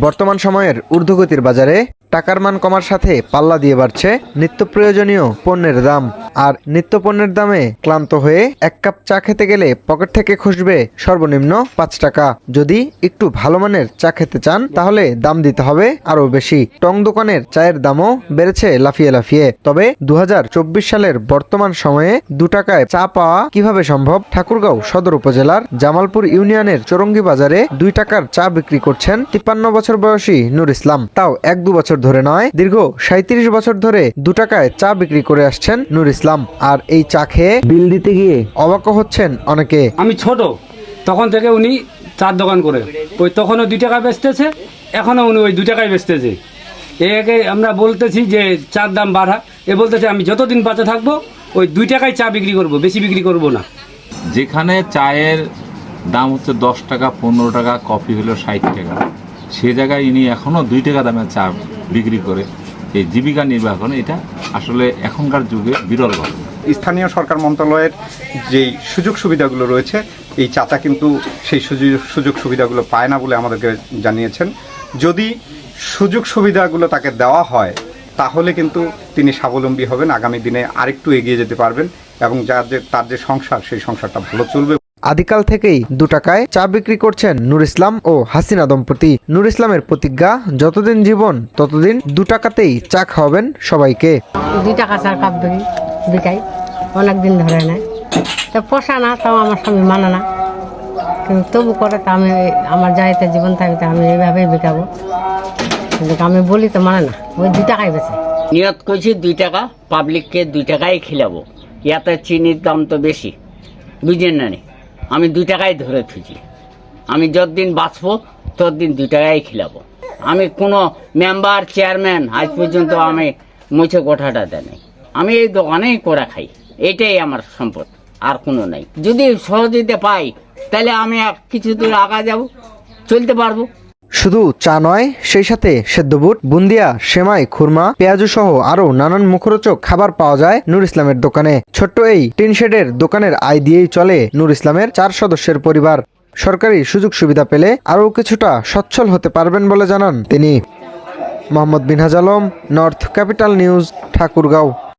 বর্তমান সময়ের ঊর্ধ্বগতির বাজারে টাকার মান কমার সাথে পাল্লা দিয়ে বাড়ছে নিত্য প্রয়োজনীয় পণ্যের দাম। আর নিত্য পণ্যের দামে ক্লান্ত হয়ে এক কাপ চা খেতে গেলে পকেট থেকে খসবে সর্বনিম্ন পাঁচ টাকা। যদি একটু ভালো মানের চা খেতে চান, তাহলে দাম দিতে হবে আরও বেশি। টং দোকানের চায়ের দামও বেড়েছে লাফিয়ে লাফিয়ে। তবে দু হাজার চব্বিশ সালের বর্তমান সময়ে দু টাকায় চা পাওয়া কীভাবে সম্ভব? ঠাকুরগাঁও সদর উপজেলার জামালপুর ইউনিয়নের চরঙ্গি বাজারে দুই টাকার চা বিক্রি করছেন তিপ্পান্ন বছর বয়সী নুর ইসলাম। তাও এক দু বছর ধরে নয়। দীর্ঘ সাঁত্রিশ বছর ধরে দু টাকায় চা বিক্রি করে আসছেন নূর ইসলাম। আর এই চা খেয়ে বিল দিতে গিয়ে অবাক হচ্ছেন অনেকে। আমি ছোট তখন থেকে উনি চার দোকান করে। ওই তখনও দুই টাকা বেচতেছে এখনও উনি ওই দু টাকায় বেচতেছে। একে আমরা বলতেছি যে চার দাম বাড়া। এ বলতেছে আমি যতদিন বাঁচে থাকব ওই দুই টাকায় চা বিক্রি করব বেশি বিক্রি করব না। যেখানে চায়ের দাম হচ্ছে দশ টাকা পনেরো টাকা কফি হলো ষাট টাকা। সে জায়গায় ইনি এখনও দুই টাকা দামে চা বিক্রি করে। এই জীবিকা নির্বাহ করেন এটা আসলে এখনকার যুগে বিরল ঘটনা স্থানীয় সরকার মন্ত্রণালয়ের যেই সুযোগ সুবিধাগুলো রয়েছে, এই চাচা কিন্তু সেই সুযোগ সুযোগ সুবিধাগুলো পায় না বলে আমাদেরকে জানিয়েছেন। যদি সুযোগ সুবিধাগুলো তাকে দেওয়া হয়, তাহলে কিন্তু তিনি স্বাবলম্বী হবেন, আগামী দিনে আরেকটু এগিয়ে যেতে পারবেন এবং যার যে, তার যে সংসার, সেই সংসারটা ভালো চলবে। আদিকাল থেকেই দু টাকায় চা বিক্রি করছেন নূর ইসলাম ও হাসিনা দম্পতি। নূর ইসলামের প্রতিজ্ঞা যতদিন জীবন ততদিন দু টাকাতেই চা খাওয়াবেন সবাইকে। দুই টাকা চার কাপ বিক্রি বিকাই অনেক দিন ধরে নেয় তো পোষা না তাও আমার স্বামী মানে না। কিন্তু তবু করে তো আমি আমার যাইতে জীবন থাকতে আমি এইভাবেই বিকাবো। কিন্তু আমি বলি তো মানে না ওই দুই টাকাই বেছে নিয়ত করছি দুই টাকা পাবলিককে দুই টাকাই খিলাবো। ইয়াতে চিনির দাম তো বেশি বুঝেন না নি? আমি দুই টাকাই ধরে থুছি আমি যতদিন বাঁচবো, ততদিন দুই টাকাই খিলাবো। আমি কোনো মেম্বার, চেয়ারম্যান আজ পর্যন্ত আমি মুছে কোঠাটা দেয় আমি এই দোকানেই করে খাই। এটাই আমার সম্পদ, আর কোনো নাই। যদি সহযোগিতা পাই, তাহলে আমি কিছু দূর আগা যাব, চলতে পারব। শুধু চা নয়, সেই সাথে সেদ্ধ বুট, বুন্দিয়া, সেমাই, খুরমা, পেঁয়াজু সহ আরও নানান মুখরোচক খাবার পাওয়া যায় নূর ইসলামের দোকানে। ছোট্ট এই টিন শেডের দোকানের আয় দিয়েই চলে নূর ইসলামের চার সদস্যের পরিবার। সরকারি সুযোগ সুবিধা পেলে আরও কিছুটা সচ্ছল হতে পারবেন বলে জানান তিনি। Mohammad Binhaj Alam, North Capital News, Thakurgaon.